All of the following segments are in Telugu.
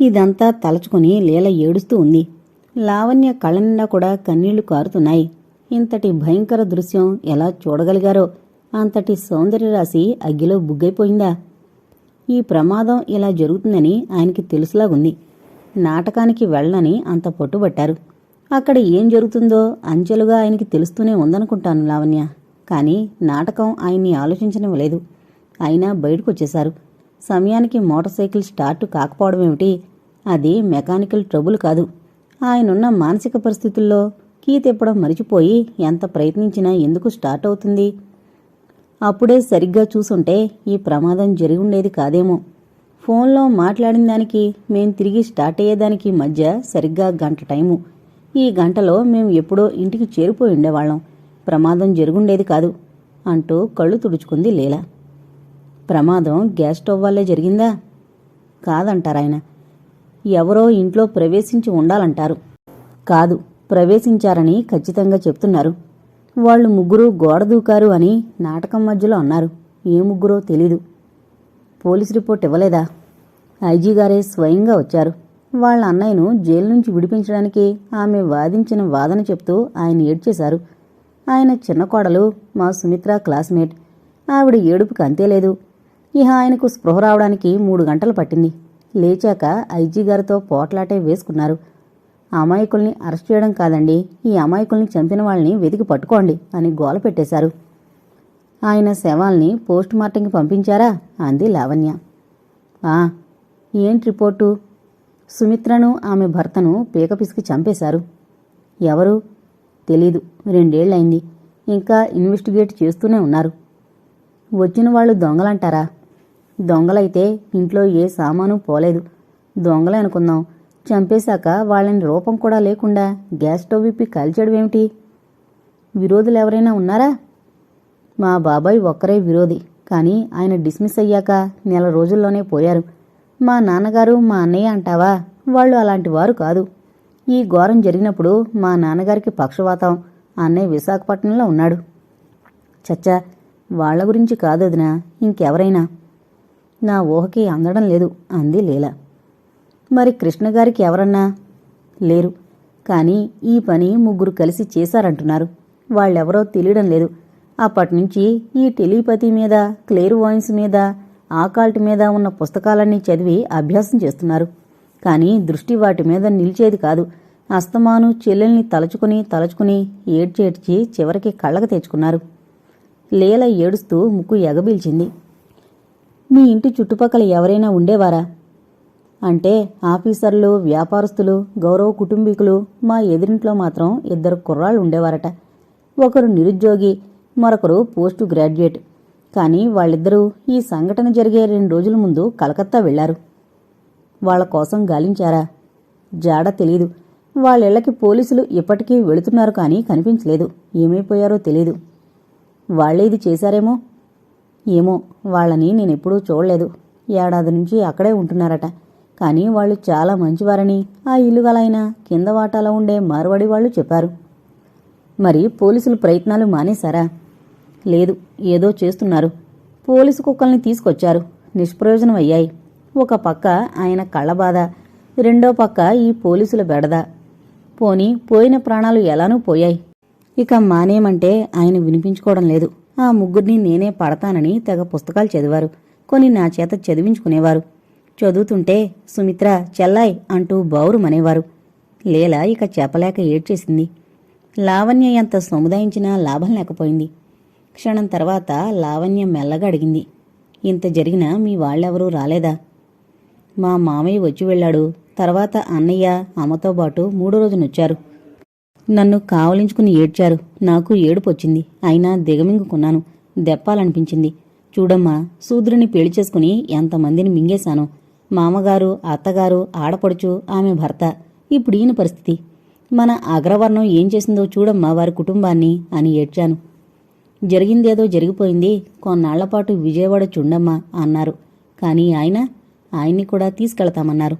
ఇదంతా తలచుకుని లీల ఏడుస్తూ ఉంది. లావణ్య కళ్ళనిండా కూడా కన్నీళ్ళు కారుతున్నాయి. ఇంతటి భయంకర దృశ్యం ఎలా చూడగలిగారో అంతటి సౌందర్యరాశి అగ్గిలో బుగ్గైపోయిందా? ఈ ప్రమాదం ఇలా జరుగుతుందని ఆయనకి తెలుసులాగుంది. నాటకానికి వెళ్ళనని అంత పట్టుబట్టారు. అక్కడ ఏం జరుగుతుందో అంచెలుగా ఆయనకి తెలుస్తూనే ఉందనుకుంటాను లావణ్య. కానీ నాటకం ఆయన్ని ఆలోచించనివ్వలేదు. అయినా బయటకొచ్చేశారు. సమయానికి మోటార్ సైకిల్ స్టార్ట్ కాకపోవడమేమిటి అది మెకానికల్ ట్రబుల్ కాదు. ఆయనున్న మానసిక పరిస్థితుల్లో కీ తిప్పడం మరిచిపోయి ఎంత ప్రయత్నించినా ఎందుకు స్టార్ట్ అవుతుంది? అప్పుడే సరిగ్గా చూసుంటే ఈ ప్రమాదం జరిగి ఉండేది కాదేమో. ఫోన్లో మాట్లాడిన దానికి మేం తిరిగి స్టార్ట్ అయ్యేదానికి మధ్య సరిగ్గా గంట టైము. ఈ గంటలో మేము ఎప్పుడో ఇంటికి చేరిపోయి ఉండేవాళ్ళం. ప్రమాదం జరుగుండేది కాదు అంటూ కళ్ళు తుడుచుకుంది లీలా. ప్రమాదం గ్యాస్ స్టవ్ వల్లే జరిగిందా? కాదంటారాయన ఎవరో ఇంట్లో ప్రవేశించి ఉండాలంటారు. కాదు ప్రవేశించారని ఖచ్చితంగా చెప్తున్నారు. వాళ్ళు ముగ్గురు గోడ దూకారు అని నాటకం మధ్యలో అన్నారు. ఏ ముగ్గురో తెలీదు. పోలీస్ రిపోర్ట్ ఇవ్వలేదా? ఐజీ గారే స్వయంగా వచ్చారు. వాళ్ళ అన్నయ్యను జైలు నుంచి విడిపించడానికి ఆమె వాదించిన వాదన చెప్తూ ఆయన ఏడ్చేశారు. ఆయన చిన్న కోడలు మా సుమిత్ర క్లాస్మేట్. ఆవిడ ఏడుపుకి అంతేలేదు ఇహ ఆయనకు స్పృహ రావడానికి మూడు గంటలు పట్టింది. లేచాక ఐజీ గారితో పోట్లాటే వేసుకున్నారు. అమాయకుల్ని అరెస్ట్ చేయడం కాదండి ఈ అమాయకుల్ని చంపిన వాళ్ళని వెతికి పట్టుకోండి అని గోల పెట్టేశారు. ఆయన శవాల్ని పోస్ట్ మార్టంకి పంపించారా? అంది లావణ్య. ఆ ఏంటి రిపోర్టు? సుమిత్రను ఆమె భర్తను పీకపిసికి చంపేశారు. ఎవరు? తెలీదు. రెండేళ్ళయింది ఇంకా ఇన్వెస్టిగేట్ చేస్తూనే ఉన్నారు. వచ్చిన వాళ్ళు దొంగలంటారా? దొంగలైతే ఇంట్లో ఏ సామాను పోలేదు. దొంగలే అనుకుందాం. చంపేశాక వాళ్ళని రూపం కూడా లేకుండా గ్యాస్ స్టవ్ విప్పి కాల్చేయడమేమిటి విరోధులు ఎవరైనా ఉన్నారా? మా బాబాయ్ ఒక్కరే విరోధి. కానీ ఆయన డిస్మిస్ అయ్యాక నెల రోజుల్లోనే పోయారు. మా నాన్నగారు మా అన్నయ్య అంటావా? వాళ్ళు అలాంటి వారు కాదు. ఈ ఘోరం జరిగినప్పుడు మా నాన్నగారికి పక్షవాతం. అన్నయ్య విశాఖపట్నంలో ఉన్నాడు. చచ్చా వాళ్ళ గురించి కాదు అదినా ఇంకెవరైనా? నా ఊహకి అందడం లేదు అంది లీల. మరి కృష్ణగారికి ఎవరన్నా? లేరు. కానీ ఈ పని ముగ్గురు కలిసి చేశారంటున్నారు. వాళ్ళెవరో తెలియడం లేదు. అప్పటినుంచి ఈ టెలిపతి మీద క్లియర్ వాయిన్స్ మీద ఆకాల్ట్ మీద ఉన్న పుస్తకాలన్నీ చదివి అభ్యాసం చేస్తున్నారు. కానీ దృష్టి వాటి మీద నిలిచేది కాదు. అస్తమాను చెల్లెల్ని తలుచుకుని తలుచుకుని ఏడ్చేడ్చి చివరికి కళ్ళకు తెచ్చుకున్నారు. లీల ఏడుస్తూ ముక్కు ఎగబీల్చింది. మీ ఇంటి చుట్టుపక్కల ఎవరైనా ఉండేవారా? అంటే ఆఫీసర్లు వ్యాపారస్తులు గౌరవ కుటుంబీకులు మా ఎదురింట్లో మాత్రం ఇద్దరు కుర్రాళ్ళు ఉండేవారట. ఒకరు నిరుద్యోగి మరొకరు పోస్ట్ గ్రాడ్యుయేట్. కానీ వాళ్ళిద్దరూ ఈ సంఘటన జరిగే రెండు రోజుల ముందు కలకత్తా వెళ్ళారు వాళ్ళ కోసం గాలించారా? జాడ తెలీదు. వాళ్ళిళ్ళకి పోలీసులు ఇప్పటికీ వెళుతున్నారు కానీ కనిపించలేదు. ఏమైపోయారో తెలీదు. వాళ్ళే ఇది చేశారేమో? ఏమో వాళ్ళని నేనెప్పుడూ చూడలేదు. ఏడాది నుంచి అక్కడే ఉంటున్నారట. కానీ వాళ్ళు చాలా మంచివారని ఆ ఇల్లు గలైన కింద వాటాలో ఉండే మార్వడి వాళ్ళు చెప్పారు. మరి పోలీసులు ప్రయత్నాలు మానేశారా? లేదు ఏదో చేస్తున్నారు. పోలీసు కుక్కల్ని తీసుకొచ్చారు. నిష్ప్రయోజనం అయ్యాయి ఒక పక్క ఆయన కళ్ళ బాధ రెండో పక్క ఈ పోలీసుల బెడద. పోని పోయిన ప్రాణాలు ఎలానూ పోయాయి. ఇక మానేయమంటే ఆయన వినిపించుకోవడం లేదు. ఆ ముగ్గురిని నేనే పడతానని తెగ పుస్తకాలు చదివారు. కొన్ని నా చేత చదివించుకునేవారు. చదువుతుంటే సుమిత్ర చెల్లాయ్ అంటూ బౌరుమనేవారు లీల ఇక చెప్పలేక ఏడ్చేసింది. లావణ్య ఎంత సముదాయించినా లాభం లేకపోయింది. క్షణం తర్వాత లావణ్య మెల్లగా అడిగింది ఇంత జరిగినా మీ వాళ్ళెవరూ రాలేదా? మా మామయ్య వచ్చి వెళ్ళాడు. తర్వాత అన్నయ్య అమ్మతో పాటు మూడో రోజునొచ్చారు నన్ను కావలించుకుని ఏడ్చారు. నాకు ఏడుపు వచ్చింది అయినా దిగమింగుకున్నాను. దెప్పాలనిపించింది. చూడమ్మా శూద్రుని పెళ్ళి చేసుకుని ఎంతమందిని మింగేశాను. మామగారు అత్తగారు ఆడపడుచు ఆమె భర్త. ఇప్పుడు ఈయన పరిస్థితి? మన అగ్రవర్ణం ఏం చేసిందో చూడమ్మా వారి కుటుంబాన్ని అని ఏడ్చాను. జరిగిందేదో జరిగిపోయింది. కొన్నాళ్ళపాటు విజయవాడ చూడమ్మా అన్నారు. కానీ ఆయన ఆయన్ని కూడా తీసుకెళ్తామన్నారు.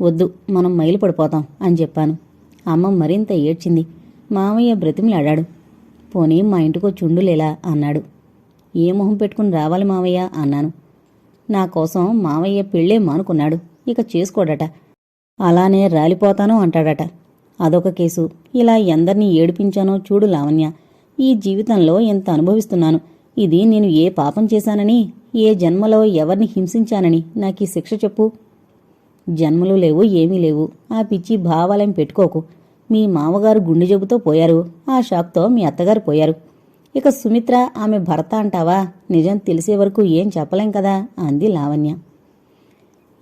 వద్దు మనం మైలు పడిపోతాం అని చెప్పాను. అమ్మ మరింత ఏడ్చింది. మామయ్య బ్రతిమిలాడాడు. పోనీ మా ఇంటికో చుండులేలా అన్నాడు. ఏ మొహం పెట్టుకుని రావాలి మావయ్య అన్నాను. నా కోసం మావయ్య పెళ్ళే మానుకున్నాడు. ఇక చేసుకోడట. అలానే రాలిపోతాను అంటాడట. అదొక కేసు. ఇలా ఎందరినీ ఏడిపించానో చూడు లావణ్య. ఈ జీవితంలో ఎంత అనుభవిస్తున్నాను. ఇది నేను ఏ పాపం చేశానని ఏ జన్మలో ఎవరిని హింసించానని నాకు ఈ శిక్ష చెప్పు. జన్మలు లేవు ఏమీ లేవు. ఆ పిచ్చి భావాలయం పెట్టుకోకు. మీ మామగారు గుండె జబ్బుతో పోయారు. ఆ షాక్తో మీ అత్తగారు పోయారు. ఇక సుమిత్ర ఆమె భర్త అంటావా? నిజం తెలిసే వరకు ఏం చెప్పలేం కదా? అంది లావణ్య.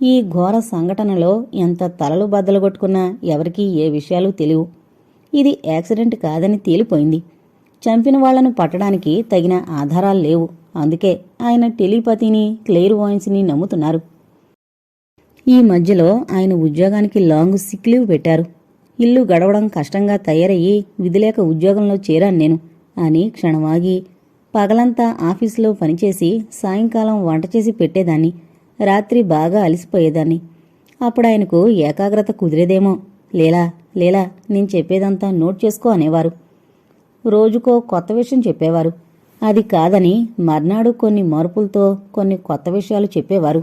ఈ ఘోర సంఘటనలో ఎంత తలలు బద్దలు కొట్టుకున్నా ఎవరికీ ఏ విషయాలు తెలియవు. ఇది యాక్సిడెంట్ కాదని తేలిపోయింది. చంపిన వాళ్ళను పట్టడానికి తగిన ఆధారాలు లేవు. అందుకే ఆయన టెలిపతిని క్లెయిర్ వాయిన్స్ని నమ్ముతున్నారు. ఈ మధ్యలో ఆయన ఉద్యోగానికి లాంగ్ సిక్ లీవ్ పెట్టారు. ఇల్లు గడవడం కష్టంగా తయారయ్యి విధిలేక ఉద్యోగంలో చేరాను నేను అని క్షణమాగి పగలంతా ఆఫీసులో పనిచేసి సాయంకాలం వంట చేసి పెట్టేదాన్ని. రాత్రి బాగా అలసిపోయేదాన్ని. అప్పుడు ఆయనకు ఏకాగ్రత కుదిరేదేమో. లేలా లేలా నేను చెప్పేదంతా నోట్ చేసుకో అనేవారు. రోజుకో కొత్త విషయం చెప్పేవారు. అది కాదని మర్నాడు కొన్ని మార్పులతో కొన్ని కొత్త విషయాలు చెప్పేవారు.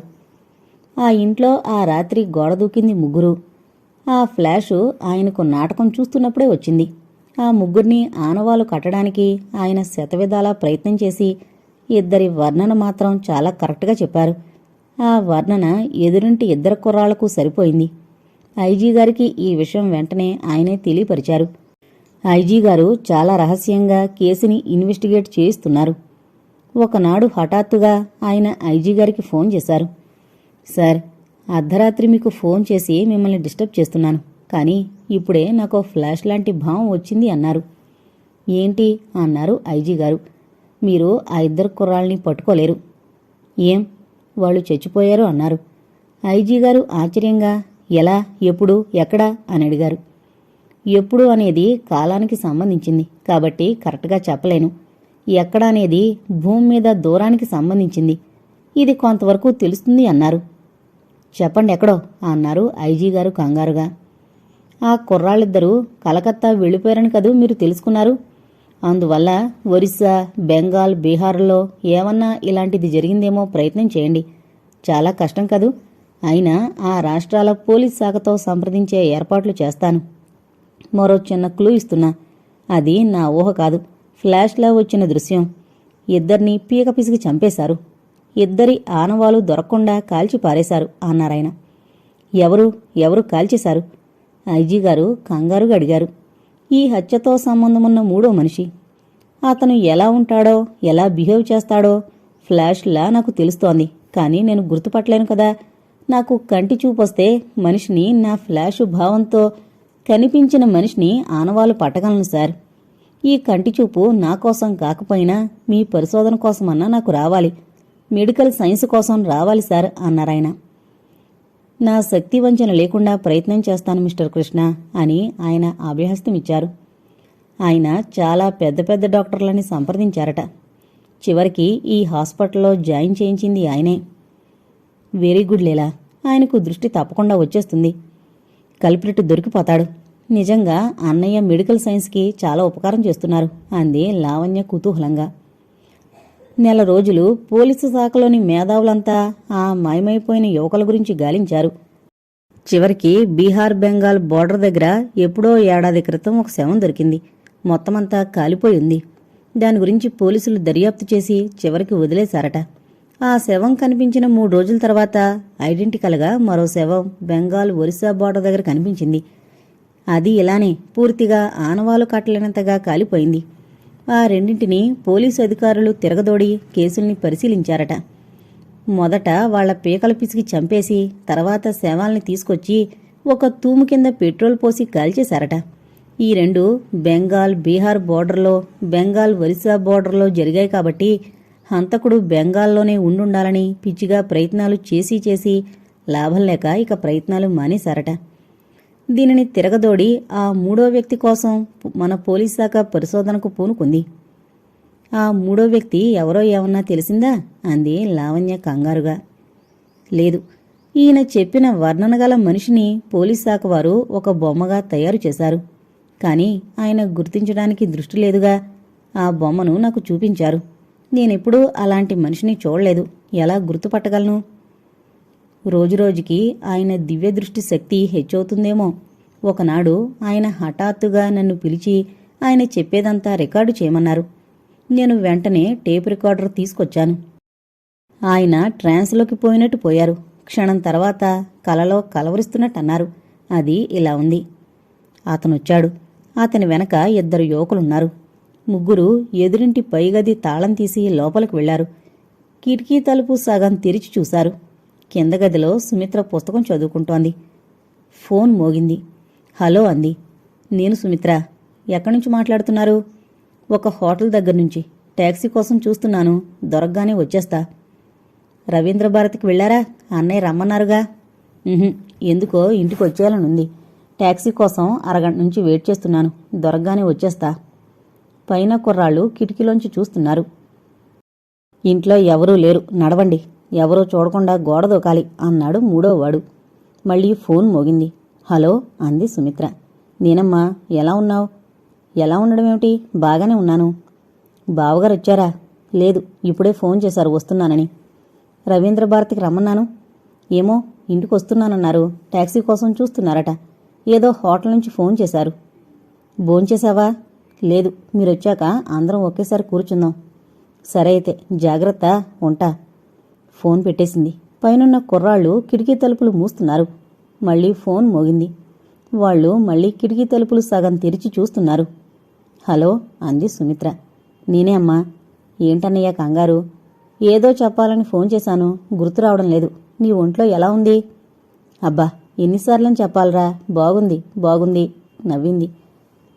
ఆ ఇంట్లో ఆ రాత్రి గోడ దూకింది ముగ్గురు. ఆ ఫ్లాషు ఆయనకు నాటకం చూస్తున్నప్పుడే వచ్చింది. ఆ ముగ్గురిని ఆనవాలు కట్టడానికి ఆయన శతవిధాలా ప్రయత్నం చేసి ఇద్దరి వర్ణన మాత్రం చాలా కరెక్ట్గా చెప్పారు. ఆ వర్ణన ఎదురింటి ఇద్దరు కుర్రాళ్ళకు సరిపోయింది. ఐజీ గారికి ఈ విషయం వెంటనే ఆయనే తెలియపరిచారు. ఐజీ గారు చాలా రహస్యంగా కేసుని ఇన్వెస్టిగేట్ చేయిస్తున్నారు. ఒకనాడు హఠాత్తుగా ఆయన ఐజీ గారికి ఫోన్ చేశారు. సార్ అర్ధరాత్రి మీకు ఫోన్ చేసి మిమ్మల్ని డిస్టర్బ్ చేస్తున్నాను. కానీ ఇప్పుడే నాకు ఫ్లాష్ లాంటి భావం వచ్చింది అన్నారు. ఏంటి? అన్నారు ఐజీ గారు. మీరు ఆ ఇద్దరు కుర్రాళ్ళని పట్టుకోలేరు. ఏం? వాళ్ళు చచ్చిపోయారు అన్నారు. ఐజీ గారు ఆశ్చర్యంగా ఎలా? ఎప్పుడు? ఎక్కడా? అని అడిగారు. ఎప్పుడు అనేది కాలానికి సంబంధించింది. కాబట్టి కరెక్ట్గా చెప్పలేను. ఎక్కడ అనేది భూమి మీద దూరానికి సంబంధించింది. ఇది కొంతవరకు తెలుస్తుంది అన్నారు. చెప్పండి ఎక్కడో అన్నారు ఐజీ గారు కంగారుగా. ఆ కుర్రాళ్ళిద్దరూ కలకత్తా వెళ్ళిపోయారని కదూ మీరు తెలుసుకున్నారు? అందువల్ల ఒరిస్సా బెంగాల్ బీహార్లో ఏమన్నా ఇలాంటిది జరిగిందేమో ప్రయత్నం చేయండి. చాలా కష్టం కదూ. అయినా ఆ రాష్ట్రాల పోలీస్ శాఖతో సంప్రదించే ఏర్పాట్లు చేస్తాను. మరో చిన్న క్లూ ఇస్తున్నా. అది నా ఊహ కాదు. ఫ్లాష్లా వచ్చిన దృశ్యం. ఇద్దరిని పీకపిసికి చంపేశారు. ఇద్దరి ఆనవాలు దొరకకుండా కాల్చి పారేశారు అన్నారాయన ఎవరు? ఎవరు కాల్చేశారు? ఐజీ గారు కంగారుగా అడిగారు. ఈ హత్యతో సంబంధమున్న మూడో మనిషి. అతను ఎలా ఉంటాడో ఎలా బిహేవ్ చేస్తాడో ఫ్లాష్లా నాకు తెలుస్తోంది. కానీ నేను గుర్తుపట్టలేను కదా. నాకు కంటి చూపొస్తే మనిషిని నా ఫ్లాష్ భావంతో కనిపించిన మనిషిని ఆనవాలు పట్టగలను సార్. ఈ కంటి చూపు నా కోసం కాకపోయినా మీ పరిశోధన కోసమన్నా నాకు రావాలి. మెడికల్ సైన్స్ కోసం రావాలి సార్ అన్నారాయన నా శక్తి వంచన లేకుండా ప్రయత్నం చేస్తాను మిస్టర్ కృష్ణ అని ఆయన అభ్యహస్తమిచ్చారు ఆయన చాలా పెద్ద పెద్ద డాక్టర్లని సంప్రదించారట. చివరికి ఈ హాస్పిటల్లో జాయిన్ చేయించింది ఆయనే. వెరీ గుడ్ లేలా ఆయనకు దృష్టి తప్పకుండా వచ్చేస్తుంది. కల్ప్రిట్ దొరికిపోతాడు. నిజంగా అన్నయ్య మెడికల్ సైన్స్కి చాలా ఉపకారం చేస్తున్నారు అంది లావణ్య కుతూహలంగా. నెల రోజులు పోలీసు శాఖలోని మేధావులంతా ఆ మాయమైపోయిన యువకుల గురించి గాలించారు. చివరికి బీహార్ బెంగాల్ బోర్డర్ దగ్గర ఎప్పుడో ఏడాది క్రితం ఒక శవం దొరికింది. మొత్తమంతా కాలిపోయింది దాని గురించి పోలీసులు దర్యాప్తు చేసి చివరికి వదిలేశారట. ఆ శవం కనిపించిన మూడు రోజుల తర్వాత ఐడెంటికల్గా మరో శవం బెంగాల్ ఒరిస్సా బోర్డర్ దగ్గర కనిపించింది. అది ఇలానే పూర్తిగా ఆనవాలు కట్టలేనంతగా కాలిపోయింది. ఆ రెండింటిని పోలీసు అధికారులు తిరగదోడి కేసుల్ని పరిశీలించారట. మొదట వాళ్ళ పీకలు పిసికి చంపేసి తర్వాత శవాల్ని తీసుకొచ్చి ఒక తూము కింద పెట్రోల్ పోసి కాల్చేశారట. ఈ రెండు బెంగాల్ బీహార్ బోర్డర్లో బెంగాల్ ఒరిస్సా బోర్డర్లో జరిగాయి కాబట్టి హంతకుడు బెంగాల్లోనే ఉండుండాలని పిచ్చిగా ప్రయత్నాలు చేసి చేసి లాభం లేక ఇక ప్రయత్నాలు మానేశారట. దీనిని తిరగదోడి ఆ మూడో వ్యక్తి కోసం మన పోలీస్ శాఖ పరిశోధనకు పూనుకుంది. ఆ మూడో వ్యక్తి ఎవరో ఏమన్నా తెలిసిందా? అంది లావణ్య కంగారుగా. లేదు. ఈయన చెప్పిన వర్ణనగల మనిషిని పోలీస్ శాఖ వారు ఒక బొమ్మగా తయారు చేశారు. కానీ ఆయన గుర్తించడానికి దృష్టి లేదుగా. ఆ బొమ్మను నాకు చూపించారు. నేనెప్పుడూ అలాంటి మనిషిని చూడలేదు. ఎలా గుర్తుపట్టగలను? రోజురోజుకి ఆయన దివ్యదృష్టి శక్తి హెచ్చవుతుందేమో. ఒకనాడు ఆయన హఠాత్తుగా నన్ను పిలిచి ఆయన చెప్పేదంతా రికార్డు చేయమన్నారు. నేను వెంటనే టేప్ రికార్డర్ తీసుకొచ్చాను. ఆయన ట్రాన్స్లోకి పోయినట్టు పోయారు. క్షణం తర్వాత కలలో కలవరిస్తున్నట్టన్నారు. అది ఇలా ఉంది. అతనొచ్చాడు. అతని వెనక ఇద్దరు యువకులున్నారు. ముగ్గురు ఎదురింటి పైగది తాళం తీసి లోపలికి వెళ్ళారు కిటికీ తలుపు సగం తెరిచి చూశారు. కింద గదిలో సుమిత్ర పుస్తకం చదువుకుంటోంది. ఫోన్ మోగింది. హలో అంది. నేను సుమిత్ర. ఎక్కడి నుంచి మాట్లాడుతున్నారు? ఒక హోటల్ దగ్గర నుంచి. ట్యాక్సీ కోసం చూస్తున్నాను. దొరకగానే వచ్చేస్తా. రవీంద్ర భారతికి వెళ్ళారా? అన్నయ్య రమ్మన్నారుగా. ఎందుకో ఇంటికి వచ్చేయాలనుంది. ట్యాక్సీ కోసం అరగంట నుంచి వెయిట్ చేస్తున్నాను. దొరకగానే వచ్చేస్తా. పైన కుర్రాళ్ళు కిటికీలోంచి చూస్తున్నారు. ఇంట్లో ఎవరూ లేరు. నడవండి. ఎవరో చూడకుండా గోడ దూకాలి అన్నాడు మూడోవాడు మళ్ళీ ఫోన్ మోగింది. హలో అంది సుమిత్ర. నేనమ్మా ఎలా ఉన్నావు? ఎలా ఉండడం ఏమిటి? బాగానే ఉన్నాను. బావగారు వచ్చారా? లేదు ఇప్పుడే ఫోన్ చేశారు వస్తున్నానని. రవీంద్ర భారతికి రమ్మన్నాను. ఏమో ఇంటికి వస్తున్నానన్నారు. టాక్సీ కోసం చూస్తున్నారట. ఏదో హోటల్ నుంచి ఫోన్ చేశారు. భోంచేశావా లేదు మీరొచ్చాక అందరం ఒకేసారి కూర్చుందాం. సరే అయితే జాగ్రత్త ఉంటా. ఫోన్ పెట్టేసింది. పైనున్న కుర్రాళ్ళు కిటికీ తలుపులు మూస్తున్నారు. మళ్ళీ ఫోన్ మోగింది. వాళ్ళు మళ్ళీ కిటికీ తలుపులు సగం తెరిచి చూస్తున్నారు. హలో అంది సుమిత్ర. నేనే అమ్మా. ఏంటన్నయ్య కంగారు? ఏదో చెప్పాలని ఫోన్ చేశాను. గుర్తు రావడం లేదు. నీ ఒంట్లో ఎలా ఉంది? అబ్బా ఎన్నిసార్లని చెప్పాలరా. బాగుంది బాగుంది నవ్వింది.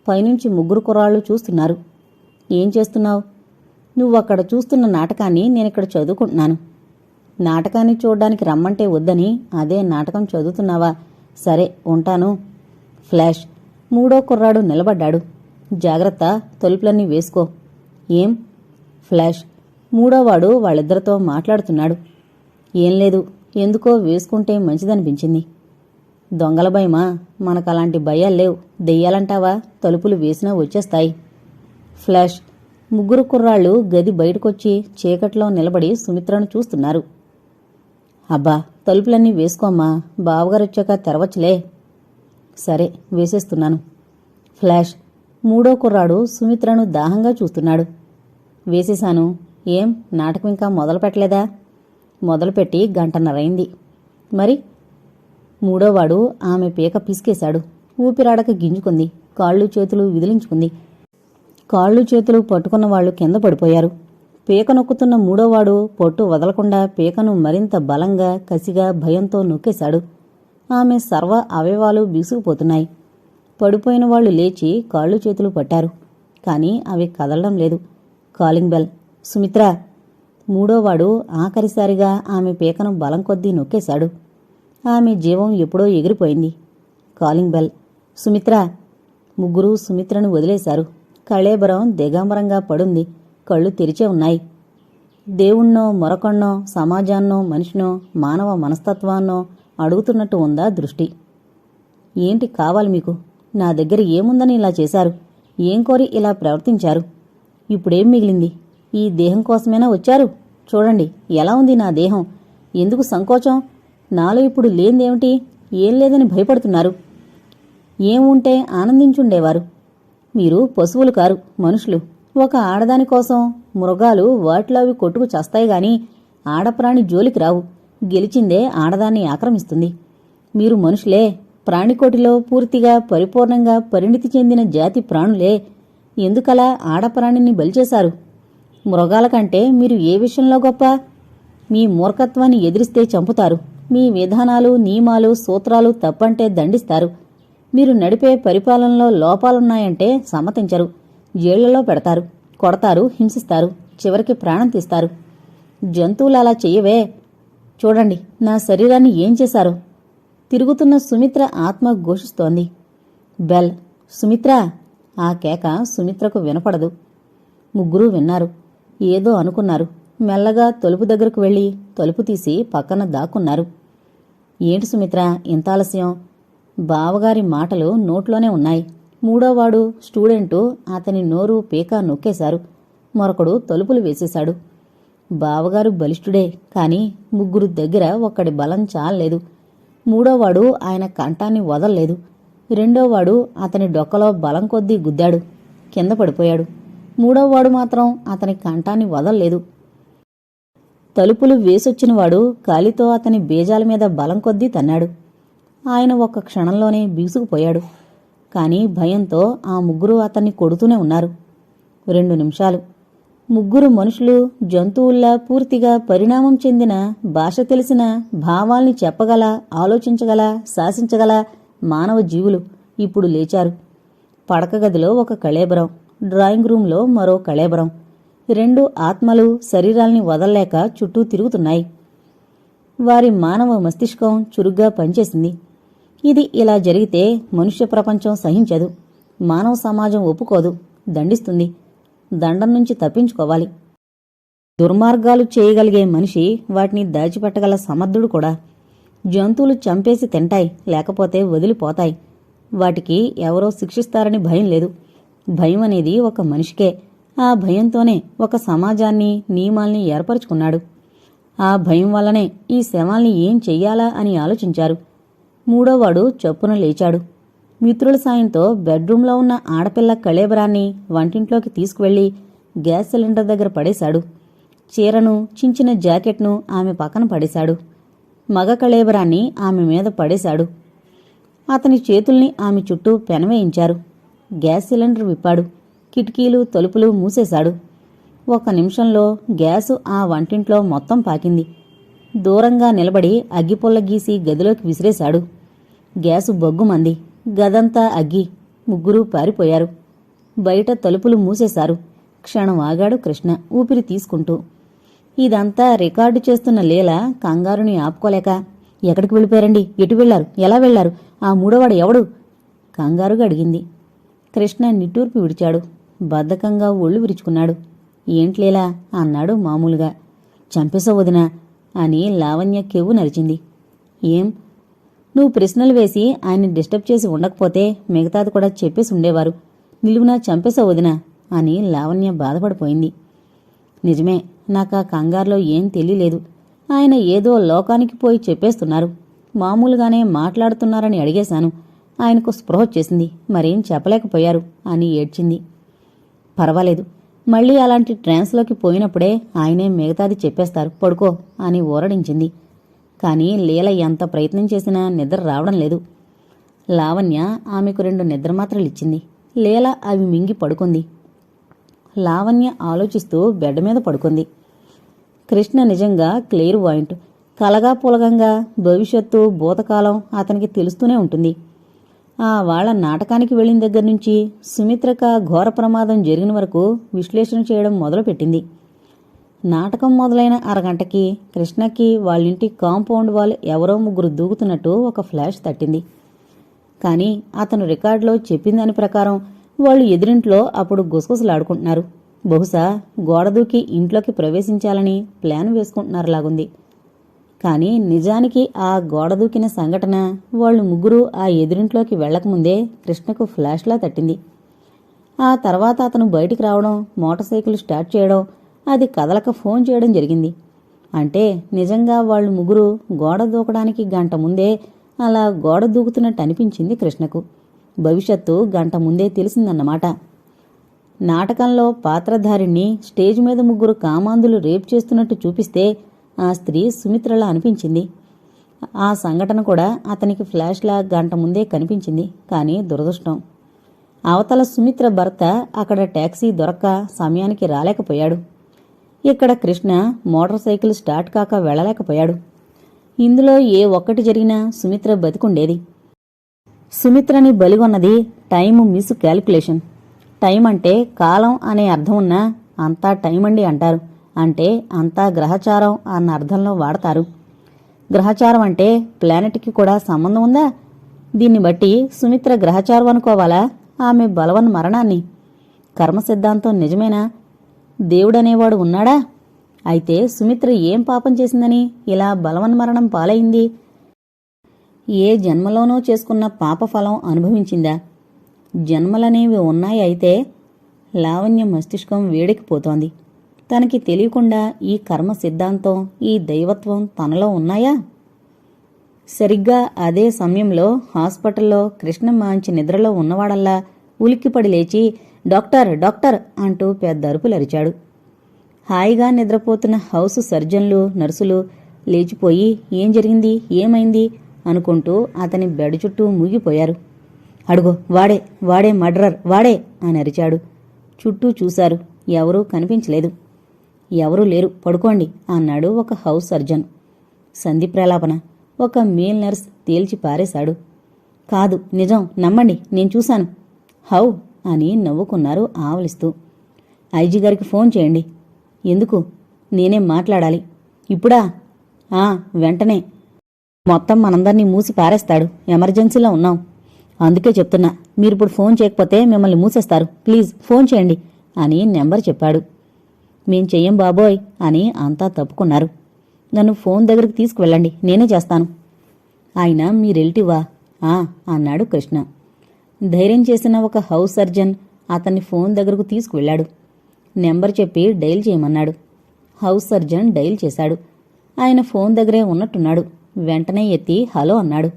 పైనుంచి ముగ్గురు కుర్రాళ్ళు చూస్తున్నారు. ఏం చేస్తున్నావు? నువ్వు అక్కడ చూస్తున్న నాటకాన్ని నేనిక్కడ చదువుకుంటున్నాను. నాటకాన్ని చూడ్డానికి రమ్మంటే వద్దని అదే నాటకం చదువుతున్నావా? సరే ఉంటాను. ఫ్లాష్. మూడో కుర్రాడు నిలబడ్డాడు. జాగ్రత్త తలుపులన్నీ వేసుకో. ఏం? ఫ్లాష్. మూడోవాడు వాళ్ళిద్దరితో మాట్లాడుతున్నాడు. ఏం లేదు ఎందుకో వేసుకుంటే మంచిదనిపించింది. దొంగల భయమా? మనకు అలాంటి భయాలు లేవు. దెయ్యాలంటావా? తలుపులు వేసినా వచ్చేస్తాయి. ఫ్లాష్. ముగ్గురు కుర్రాళ్ళు గది బయటకొచ్చి చీకట్లో నిలబడి సుమిత్రను చూస్తున్నారు. అబ్బా తలుపులన్నీ వేసుకోమ్మా బావగారు వచ్చాక తెరవచ్చులే. సరే వేసేస్తున్నాను. ఫ్లాష్. మూడో కుర్రాడు సుమిత్రను దాహంగా చూస్తున్నాడు. వేసేశాను. ఏం నాటకం ఇంకా మొదలు పెట్టలేదా? మొదలుపెట్టి గంటన్నరైంది మరి? మూడోవాడు ఆమె పీక పిసికేశాడు. ఊపిరాడక గింజుకుంది. కాళ్ళు చేతులు విదిలించుకుంది. కాళ్ళు చేతులు పట్టుకున్న వాళ్ళు కింద పడిపోయారు. పీక నొక్కుతున్న మూడోవాడు పొట్టు వదలకుండా పీకను మరింత బలంగా కసిగా భయంతో నొక్కేశాడు. ఆమె సర్వ అవయవాలు బిగుసుకుపోతున్నాయి పడిపోయిన వాళ్ళు లేచి కాళ్ళు చేతులు పట్టారు. కానీ అవి కదలడం లేదు. Calling bell. సుమిత్ర. మూడోవాడు ఆఖరిసారిగా ఆమె పీకను బలం కొద్దీ నొక్కేశాడు. ఆమె జీవం ఎప్పుడో ఎగిరిపోయింది. Calling bell. సుమిత్ర. ముగ్గురు సుమిత్రను వదిలేశారు. కళేబరం దిగాంబరంగా పడుంది. కళ్ళు తెరిచే ఉన్నాయి. దేవుణ్ణో మరొకణ్ణో సమాజాన్నో మనిషినో మానవ మనస్తత్వాన్నో అడుగుతున్నట్టు ఉందా దృష్టి? ఏంటి కావాలి మీకు? నా దగ్గర ఏముందని ఇలా చేశారు? ఏం కోరి ఇలా ప్రవర్తించారు? ఇప్పుడేం మిగిలింది? ఈ దేహం కోసమేనా వచ్చారు? చూడండి ఎలా ఉంది నా దేహం? ఎందుకు సంకోచం? నాలో ఇప్పుడు లేనిదేమిటి? ఏం లేదని భయపడుతున్నారు. ఏం ఉంటే ఆనందించుండేవారు? మీరు పశువులు కారు మనుషులు. ఒక ఆడదాని కోసం మృగాలు వాటిలో అవి కొట్టుకు చస్తాయి గాని ఆడప్రాణి జోలికి రావు. గెలిచిందే ఆడదాన్ని ఆక్రమిస్తుంది. మీరు మనుషులే ప్రాణికోటిలో పూర్తిగా పరిపూర్ణంగా పరిణితి చెందిన జాతి ప్రాణులే. ఎందుకలా ఆడప్రాణిని బలిచేశారు? మృగాల కంటే మీరు ఏ విషయంలో గొప్ప? మీ మూర్ఖత్వాన్ని ఎదిరిస్తే చంపుతారు. మీ విధానాలు నియమాలు సూత్రాలు తప్పంటే దండిస్తారు. మీరు నడిపే పరిపాలనలో లోపాలున్నాయంటే సమ్మతించరు. జైళ్ళలో పెడతారు కొడతారు హింసిస్తారు చివరికి ప్రాణం తీస్తారు. జంతువులు అలా చెయ్యవే. చూడండి నా శరీరాన్ని ఏం చేశారు? తిరుగుతున్న సుమిత్ర ఆత్మ ఘోషిస్తోంది. బెల్ సుమిత్ర! ఆ కేక సుమిత్రకు వినపడదు. ముగ్గురూ విన్నారు. ఏదో అనుకున్నారు. మెల్లగా తలుపు దగ్గరకు వెళ్ళి తలుపు తీసి పక్కన దాక్కున్నారు. ఏంటి సుమిత్ర ఇంత ఆలస్యం? బావగారి మాటలు నోట్లోనే ఉన్నాయి. మూడోవాడు స్టూడెంటు అతని నోరు పీక నొక్కేశారు. మరొకడు తలుపులు వేసేశాడు. బావగారు బలిష్ఠుడే కాని ముగ్గురు దగ్గర ఒక్కడి బలం చాలలేదు. మూడోవాడు ఆయన కంఠాన్ని వదల్లేదు. రెండోవాడు అతని డొక్కలో బలం కొద్దీ గుద్దాడు. కింద పడిపోయాడు. మూడోవాడు మాత్రం అతని కంఠాన్ని వదల్లేదు. తలుపులు వేసొచ్చినవాడు కాలితో అతని బీజాల మీద బలం కొద్దీ తన్నాడు. ఆయన ఒక్క క్షణంలోనే బిగుసుకుపోయాడు. కానీ భయంతో ఆ ముగ్గురు అతన్ని కొడుతూనే ఉన్నారు. రెండు నిమిషాలు. ముగ్గురు మనుషులు జంతువుల్లా పూర్తిగా పరిణామం చెందిన భాష తెలిసిన భావాల్ని చెప్పగల ఆలోచించగల శాసించగల మానవ జీవులు ఇప్పుడు లేచారు. పడక గదిలో ఒక కళేబరం డ్రాయింగ్ రూంలో మరో కళేబరం. రెండు ఆత్మలు శరీరాల్ని వదల్లేక చుట్టూ తిరుగుతున్నాయి. వారి మానవ మస్తిష్కం చురుగ్గా పనిచేసింది. ఇది ఇలా జరిగితే మనుష్య ప్రపంచం సహించదు. మానవ సమాజం ఒప్పుకోదు దండిస్తుంది. దండం నుంచి తప్పించుకోవాలి. దుర్మార్గాలు చేయగలిగే మనిషి వాటిని దాచిపెట్టగల సమర్థుడు కూడా. జంతువులు చంపేసి తింటాయి లేకపోతే వదిలిపోతాయి. వాటికి ఎవరో శిక్షిస్తారని భయం లేదు. భయం అనేది ఒక మనిషికే. ఆ భయంతోనే ఒక సమాజాన్ని నియమాల్ని ఏర్పరచుకున్నాడు. ఆ భయం వల్లనే ఈ శవాల్ని ఏం చెయ్యాలా అని ఆలోచించారు. మూడోవాడు చొప్పున లేచాడు. మిత్రుల సాయంతో బెడ్రూంలో ఉన్న ఆడపిల్ల కళేబరాన్ని వంటింట్లోకి తీసుకువెళ్ళి గ్యాస్ సిలిండర్ దగ్గర పడేశాడు. చీరను చించిన జాకెట్ను ఆమె పక్కన పడేశాడు. మగ కళేబరాన్ని ఆమె మీద పడేశాడు. అతని చేతుల్ని ఆమె చుట్టూ పెనవేయించారు గ్యాస్ సిలిండర్ విప్పాడు. కిటికీలు తలుపులు మూసేశాడు. ఒక నిమిషంలో గ్యాసు ఆ వంటింట్లో మొత్తం పాకింది. దూరంగా నిలబడి అగ్గిపుల్ల గీసి గదిలోకి విసిరేశాడు. గ్యాసు బొగ్గుమంది. గదంతా అగ్గి. ముగ్గురూ పారిపోయారు. బయట తలుపులు మూసేశారు. క్షణం ఆగాడు కృష్ణ ఊపిరి తీసుకుంటూ. ఇదంతా రికార్డు చేస్తున్న లీల కంగారుని ఆపుకోలేక ఎక్కడికి వెళ్ళిపోయారండి? ఎటు వెళ్ళారు ఎలా వెళ్ళారు ఆ మూడోవాడు ఎవడు? కంగారుగా అడిగింది. కృష్ణ నిట్టూర్పు విడిచాడు. బద్ధకంగా ఒళ్ళు విరుచుకున్నాడు. ఏంట్లేలా అన్నాడు మామూలుగా. చంపేసా వదినా. అని లావణ్య కెవ్వు నరిచింది. ఏం? నువ్వు ప్రశ్నలు వేసి ఆయన్ని డిస్టర్బ్ చేసి ఉండకపోతే మిగతాది కూడా చెప్పేసి ఉండేవారు. నిలువునా చంపేసా వదినా అని లావణ్య బాధపడిపోయింది. నిజమే నాకు ఆ కంగారులో ఏం తెలియలేదు. ఆయన ఏదో లోకానికి పోయి చెప్పేస్తున్నారు. మామూలుగానే మాట్లాడుతున్నారని అడిగేశాను. ఆయనకు స్పృహ వచ్చేసింది. మరేం చెప్పలేకపోయారు అని ఏడ్చింది. పర్వాలేదు మళ్ళీ అలాంటి ట్రాన్స్లోకి పోయినప్పుడే ఆయనే మిగతాది చెప్పేస్తారు పడుకో అని ఊరడించింది. కానీ లీల ఎంత ప్రయత్నం చేసినా నిద్ర రావడం లేదు. లావణ్య ఆమెకు రెండు నిద్రమాత్రలు ఇచ్చింది. లీల అవి మింగి పడుకుంది. లావణ్య ఆలోచిస్తూ బెడ్ మీద పడుకుంది. కృష్ణ నిజంగా క్లియర్ వాయింట్ కలగా పులగంగా భవిష్యత్తు భూతకాలం అతనికి తెలుస్తూనే ఉంటుంది. ఆ వాళ్ళ నాటకానికి వెళ్ళిన దగ్గర నుంచి సుమిత్రక ఘోర ప్రమాదం జరిగిన వరకు విశ్లేషణ చేయడం మొదలుపెట్టింది. నాటకం మొదలైన అరగంటకి కృష్ణకి వాళ్ళింటి కాంపౌండ్ వాల్ ఎవరో ముగ్గురు దూకుతున్నట్టు ఒక ఫ్లాష్ తట్టింది. కానీ అతను రికార్డులో చెప్పిందాని ప్రకారం వాళ్ళు ఎదురింట్లో అప్పుడు గుసగుసలాడుకుంటున్నారు. బహుశా గోడ దూకి ఇంట్లోకి ప్రవేశించాలని ప్లాన్ వేసుకుంటున్నారులాగుంది. కానీ నిజానికి ఆ గోడ దూకిన సంఘటన వాళ్ళు ముగ్గురు ఆ ఎదురింట్లోకి వెళ్ళకముందే కృష్ణకు ఫ్లాష్లా తట్టింది. ఆ తర్వాత అతను బయటికి రావడం మోటార్ సైకిల్ స్టార్ట్ చేయడం అది కదలక ఫోన్ చేయడం జరిగింది. అంటే నిజంగా వాళ్ళు ముగ్గురు గోడ దూకడానికి గంట ముందే అలా గోడ దూకుతున్నట్టు అనిపించింది కృష్ణకు. భవిష్యత్తు గంట ముందే తెలిసిందన్నమాట. నాటకంలో పాత్రధారిణ్ణి స్టేజ్ మీద ముగ్గురు కామాంధులు రేప్ చేస్తున్నట్టు చూపిస్తే ఆ స్త్రీ సుమిత్రలా అనిపించింది. ఆ సంఘటన కూడా అతనికి ఫ్లాష్లా గంట ముందే కనిపించింది కానీ దురదృష్టం. అవతల సుమిత్ర భర్త అక్కడ టాక్సీ దొరక్క సమయానికి రాలేకపోయాడు. ఇక్కడ కృష్ణ మోటార్ సైకిల్ స్టార్ట్ కాక వెళ్ళలేకపోయాడు. ఇందులో ఏ ఒక్కటి జరిగినా సుమిత్ర బతికుండేది. సుమిత్రని బలిగొన్నది టైం మిస్ క్యాల్కులేషన్. టైం అంటే కాలం అనే అర్థం ఉన్నా అంతా టైం అండి అంటారు. అంటే అంతా గ్రహచారం అన్న అర్థంలో వాడతారు. గ్రహచారం అంటే ప్లానెట్కి కూడా సంబంధం ఉందా? దీన్ని బట్టి సుమిత్ర గ్రహచారం అనుకోవాలా? ఆమె బలవన్ మరణాన్ని. కర్మ సిద్ధాంతం నిజమేనా? దేవుడనేవాడు ఉన్నాడా? అయితే సుమిత్ర ఏం పాపం చేసిందని ఇలా బలవన్మరణం పాలైంది? ఏ జన్మలోనో చేసుకున్న పాపఫలం అనుభవించిందా? జన్మలనేవి ఉన్నాయి అయితే లావణ్య మస్తిష్కం వేడెక్కిపోతోంది. తనకి తెలియకుండా ఈ కర్మ సిద్ధాంతం ఈ దైవత్వం తనలో ఉన్నాయా? సరిగ్గా అదే సమయంలో హాస్పిటల్లో కృష్ణ మంచి నిద్రలో ఉన్నవాడల్లా ఉలిక్కిపడి లేచి డాక్టర్ డాక్టర్ అంటూ పెద్ద అరుపులు అరిచాడు. హాయిగా నిద్రపోతున్న హౌస్ సర్జన్లు నర్సులు లేచిపోయి ఏం జరిగింది? ఏమైంది? అనుకుంటూ అతని బెడ్ చుట్టూ మూగిపోయారు అడుగో వాడే వాడే మర్డరర్ వాడే అని అరిచాడు. చుట్టూ చూశారు. ఎవరూ కనిపించలేదు. ఎవరూ లేరు. పడుకోండి అన్నాడు ఒక హౌస్ సర్జన్. సంధి ప్రలాపన ఒక మేల్ నర్స్ తేల్చి పారేశాడు. కాదు నిజం నమ్మండి నేను చూశాను. హౌ? అని నవ్వుకున్నారు ఆవలిస్తూ. ఐజీ గారికి ఫోన్ చేయండి. ఎందుకు? నేనే మాట్లాడాలి. ఇప్పుడా? ఆ వెంటనే. మొత్తం మనందరినీ మూసి పారేస్తాడు. ఎమర్జెన్సీలో ఉన్నాం. అందుకే చెప్తున్నా మీరిప్పుడు ఫోన్ చేయకపోతే మిమ్మల్ని మూసేస్తారు. ప్లీజ్ ఫోన్ చేయండి అని నెంబర్ చెప్పాడు. మేం చెయ్యం బాబోయ్ అని అంతా తప్పుకున్నారు. నన్ను ఫోన్ దగ్గరికి తీసుకువెళ్ళండి నేనే చేస్తాను. ఆయన మీ రిలేటివా ఆ అన్నాడు కృష్ణ. ధైర్యం చేసిన ఒక హౌస్ సర్జన్ అతన్ని ఫోన్ దగ్గరకు తీసుకువెళ్ళాడు. నెంబర్ చెప్పి డైల్ చేయమన్నాడు. హౌస్ సర్జన్ డైల్ చేశాడు. ఆయన ఫోన్ దగ్గరే ఉన్నట్టున్నాడు. వెంటనే ఎత్తి హలో అన్నాడు.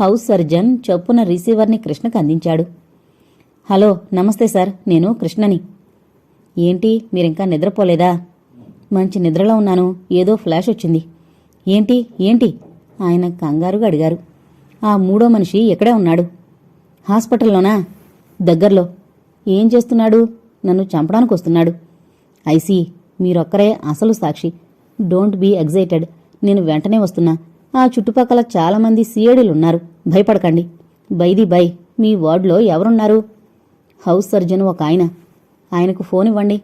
హౌస్ సర్జన్ చొప్పున రిసీవర్ని కృష్ణకు అందించాడు. హలో నమస్తే సార్ నేను కృష్ణని. ఏంటి మీరింకా నిద్రపోలేదా? మంచి నిద్రలో ఉన్నాను. ఏదో ఫ్లాష్ వచ్చింది. ఏంటి? ఏంటి? ఆయన కంగారుగా అడిగారు. ఆ మూడో మనిషి ఎక్కడే ఉన్నాడు? హాస్పిటల్లోనా? దగ్గర్లో. ఏం చేస్తున్నాడు? నన్ను చంపడానికి వస్తున్నాడు. ఐసీ మీరొక్కరే అసలు సాక్షి. Don't be excited. నేను వెంటనే వస్తున్నా. ఆ చుట్టుపక్కల చాలామంది సీఏడీలున్నారు భయపడకండి. బైది బై మీ వార్డులో ఎవరున్నారు? హౌస్ సర్జన్ ఒక ఆయన. ఆయనకు ఫోన్ ఇవ్వండి.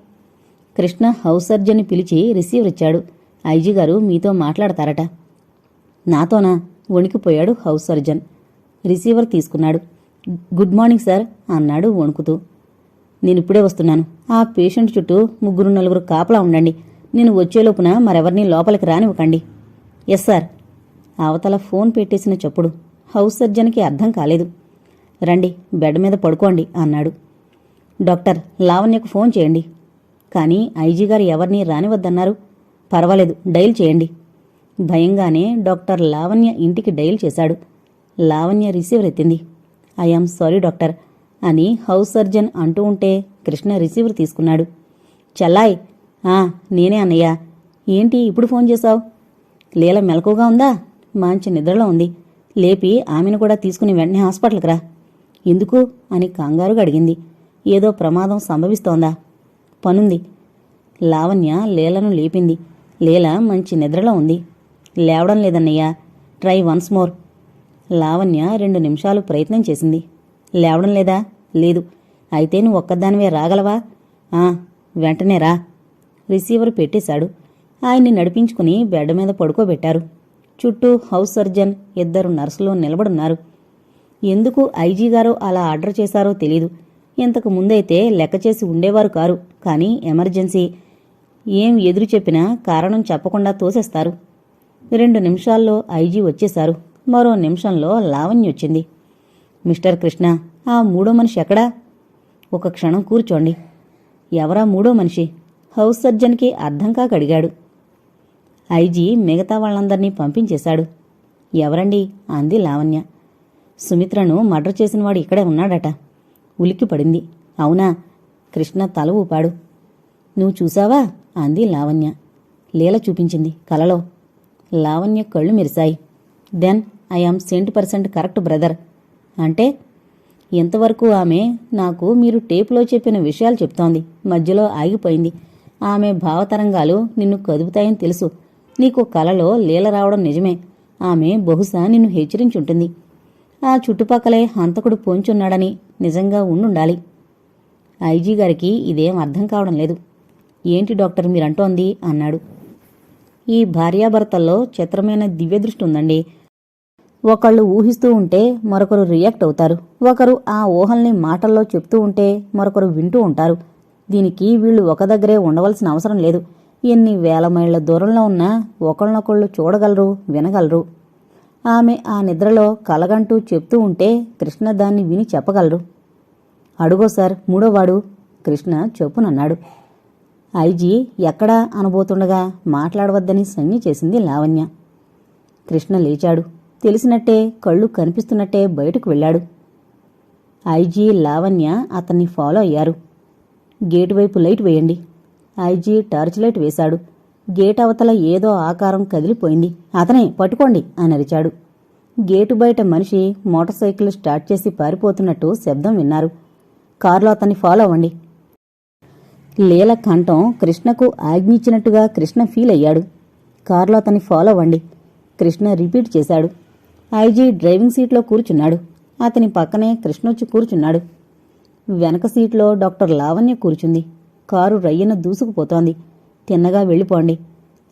కృష్ణ హౌస్ సర్జన్ని పిలిచి రిసీవర్ ఇచ్చాడు. ఐజీ గారు మీతో మాట్లాడతారట. నాతోనా? వణికిపోయాడు హౌస్ సర్జన్. రిసీవర్ తీసుకున్నాడు. గుడ్ మార్నింగ్ సార్ అన్నాడు వణుకుతూ. నేను ఇప్పుడే వస్తున్నాను. ఆ పేషెంట్ చుట్టూ ముగ్గురు నలుగురు కాపలా ఉండండి. నేను వచ్చేలోపున మరెవరిని లోపలికి రానివ్వకండి. Yes sir. అవతల ఫోన్ పెట్టేసిన చప్పుడు హౌస్ సర్జన్కి అర్థం కాలేదు. రండి బెడ్ మీద పడుకోండి అన్నాడు. డాక్టర్ లావణ్యకు ఫోన్ చేయండి. కానీ ఐజీ గారు ఎవరిని రానివద్దన్నారు. పర్వాలేదు డైల్ చేయండి. భయంగానే డాక్టర్ లావణ్య ఇంటికి డైల్ చేశాడు. లావణ్య రిసీవర్ ఎత్తింది. ఐఆమ్ సారీ డాక్టర్ అని హౌస్ సర్జన్ అంటూ ఉంటే కృష్ణ రిసీవర్ తీసుకున్నాడు. చల్లాయ్ ఆ నేనే అన్నయ్య. ఏంటి ఇప్పుడు ఫోన్ చేశావు? లీల మెలకుగా ఉందా? మంచి నిద్రలో ఉంది. లేపి ఆమెను కూడా తీసుకుని వెంటనే హాస్పిటల్కి రా. ఎందుకు? అని కంగారుగా అడిగింది. ఏదో ప్రమాదం సంభవిస్తోందా? పనుంది. లావణ్య లీలను లేపింది. లీల మంచి నిద్రలో ఉంది. లేవడం లేదన్నయ్య. Try once more. లావణ్య రెండు నిమిషాలు ప్రయత్నం చేసింది. లేవడం లేదా? లేదు. అయితే నువ్వు ఒక్కదానివే రాగలవా? ఆ వెంటనే రా. రిసీవర్ పెట్టేశాడు. ఆయన్ని నడిపించుకుని బెడ్ మీద పడుకోబెట్టారు. చుట్టూ హౌస్ సర్జన్ ఇద్దరు నర్సులు నిలబడున్నారు. ఎందుకు ఐజీ గారు అలా ఆర్డర్ చేశారో తెలీదు. ఇంతకు ముందైతే లెక్క చేసి ఉండేవారు కారు. కానీ ఎమర్జెన్సీ. ఏం ఎదురు చెప్పినా కారణం చెప్పకుండా తోసేస్తారు. రెండు నిమిషాల్లో ఐజీ వచ్చేశారు. మరో నిమిషంలో లావణ్య వచ్చింది. మిస్టర్ కృష్ణ ఆ మూడో మనిషి ఎక్కడా? ఒక క్షణం కూర్చోండి. ఎవరా మూడో మనిషి? హౌస్ సర్జన్కి అర్థం కాక అడిగాడు. ఐజీ మిగతా వాళ్ళందర్నీ పంపించేశాడు. ఎవరండి? అంది లావణ్య. సుమిత్రను మర్డర్ చేసినవాడు ఇక్కడే ఉన్నాడట. ఉలిక్కి పడింది అవునా? కృష్ణ తల ఊపాడు. నువ్వు చూసావా? అంది లావణ్య. లీల చూపించింది కలలో. లావణ్య కళ్ళు మెరిశాయి. Then I am cent percent correct brother. అంటే ఇంతవరకు ఆమె నాకు మీరు టేపులో చెప్పిన విషయాలు చెప్తోంది. మధ్యలో ఆగిపోయింది. ఆమె భావతరంగాలు నిన్ను కదుపుతాయని తెలుసు. నీకు కలలో లీల రావడం నిజమే. ఆమె బహుశా నిన్ను హెచ్చరించుంటుంది ఆ చుట్టుపక్కలే హంతకుడు పోంచున్నాడని నిజంగా ఉండుండాలి. ఐజీ గారికి ఇదేం అర్థం కావడం లేదు. ఏంటి డాక్టర్ మీరంటోంది? అన్నాడు. ఈ భార్యాభర్తల్లో చిత్రమైన దివ్యదృష్టి ఉందండి. ఒకళ్ళు ఊహిస్తూ ఉంటే మరొకరు రియాక్ట్ అవుతారు. ఒకరు ఆ ఊహల్ని మాటల్లో చెప్తూ ఉంటే మరొకరు వింటూ ఉంటారు. దీనికి వీళ్ళు ఒక దగ్గరే ఉండవలసిన అవసరం లేదు. ఎన్ని వేల మైళ్ళ దూరంలో ఉన్నా ఒకళ్ళనొకళ్ళు చూడగలరు వినగలరు. ఆమె ఆ నిద్రలో కలగంటూ చెప్తూ ఉంటే కృష్ణ దాన్ని విని చెప్పగలరు. అడుగో సార్ మూడోవాడు కృష్ణ చెప్పునన్నాడు. ఐజీ ఎక్కడా అనబోతుండగా మాట్లాడవద్దని సంజ్ఞ చేసింది లావణ్య. కృష్ణ లేచాడు. తెలిసినట్టే కళ్ళు కనిపిస్తున్నట్టే బయటకు వెళ్ళాడు. ఐజీ లావణ్య అతన్ని ఫాలో అయ్యారు. గేటు వైపు లైట్ వేయండి. ఐజీ టార్చ్ లైట్ వేశాడు. గేట్ అవతల ఏదో ఆకారం కదిలిపోయింది. అతనే పట్టుకోండి అని అరిచాడు. గేటు బయట మనిషి మోటార్ సైకిల్ స్టార్ట్ చేసి పారిపోతున్నట్టు శబ్దం విన్నారు. కారులో అతన్ని ఫాలో అవ్వండి. లీల కంఠం కృష్ణకు ఆజ్ఞించినట్టుగా కృష్ణ ఫీల్ అయ్యాడు. కారులో అతన్ని ఫాలో అవ్వండి. కృష్ణ రిపీట్ చేశాడు. ఐజీ డ్రైవింగ్ సీట్లో కూర్చున్నాడు. అతని పక్కనే కృష్ణ వచ్చి కూర్చున్నాడు. వెనక సీట్లో డాక్టర్ లావణ్య కూర్చుంది. కారు రయ్యన దూసుకుపోతోంది. తిన్నగా వెళ్ళిపోండి.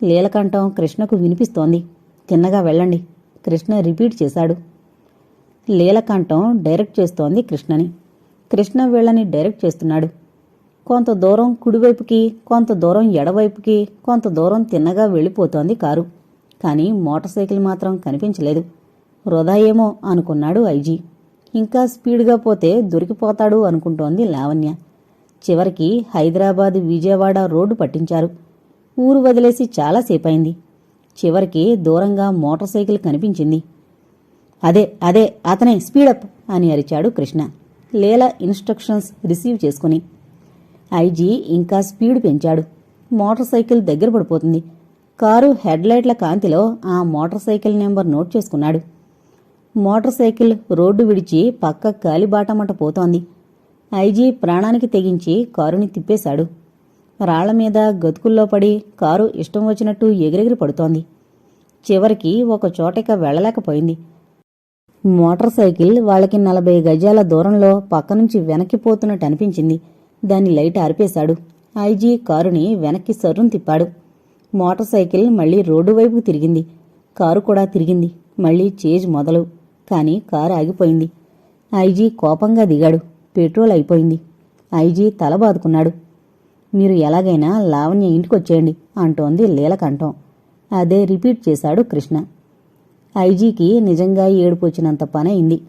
లీలకంఠం కృష్ణకు వినిపిస్తోంది. తిన్నగా వెళ్ళండి. కృష్ణ రిపీట్ చేశాడు. లీలకంఠం డైరెక్ట్ చేస్తోంది కృష్ణని. కృష్ణ వీళ్ళని డైరెక్ట్ చేస్తున్నాడు. కొంత దూరం కుడివైపుకి కొంత దూరం ఎడవైపుకి కొంత దూరం తిన్నగా వెళ్ళిపోతోంది కారు. కానీ మోటార్ సైకిల్ మాత్రం కనిపించలేదు. వృధా ఏమో అనుకున్నాడు ఐజీ. ఇంకా స్పీడ్గా పోతే దొరికిపోతాడు అనుకుంటోంది లావణ్య. చివరికి హైదరాబాద్ విజయవాడ రోడ్డు పట్టించారు. ఊరు వదిలేసి చాలాసేపయింది చివరికి దూరంగా మోటార్ సైకిల్ కనిపించింది. అదే అదే అతనే స్పీడప్ అని అరిచాడు కృష్ణ. లీల ఇన్స్ట్రక్షన్స్ రిసీవ్ చేసుకుని. ఐజీ ఇంకా స్పీడ్ పెంచాడు. మోటార్ సైకిల్ దగ్గర పడిపోతుంది. కారు హెడ్లైట్ల కాంతిలో ఆ మోటార్ సైకిల్ నెంబర్ నోట్ చేసుకున్నాడు. మోటార్ సైకిల్ రోడ్డు విడిచి పక్క కాలిబాటమట పోతోంది. ఐజీ ప్రాణానికి తెగించి కారుని తిప్పేశాడు. రాళ్ళ మీద గతుకుల్లో పడి కారు ఇష్టం వచ్చినట్టు ఎగిరెగిరి పడుతోంది. చివరికి ఒక చోటిక వెళ్ళలేకపోయింది. మోటార్ సైకిల్ వాళ్ళకి నలభై గజాల దూరంలో పక్క నుంచి వెనక్కి పోతున్నట్టు అనిపించింది. దాని లైట్ ఆర్పేశాడు. ఐజీ కారుని వెనక్కి సర్రును తిప్పాడు. మోటార్ సైకిల్ మళ్ళీ రోడ్డు వైపుకు తిరిగింది. కారు కూడా తిరిగింది. మళ్ళీ చేజ్ మొదలు. కానీ కారు ఆగిపోయింది. ఐజీ కోపంగా దిగాడు. పెట్రోల్ అయిపోయింది. ఐజీ తల బాదుకున్నాడు మీరు ఎలాగైనా లావణ్య ఇంటికొచ్చేయండి అంటోంది లీలకంఠం. అదే రిపీట్ చేశాడు కృష్ణ. ఐజీకి నిజంగా ఏడుపు వచ్చినంత పనయింది.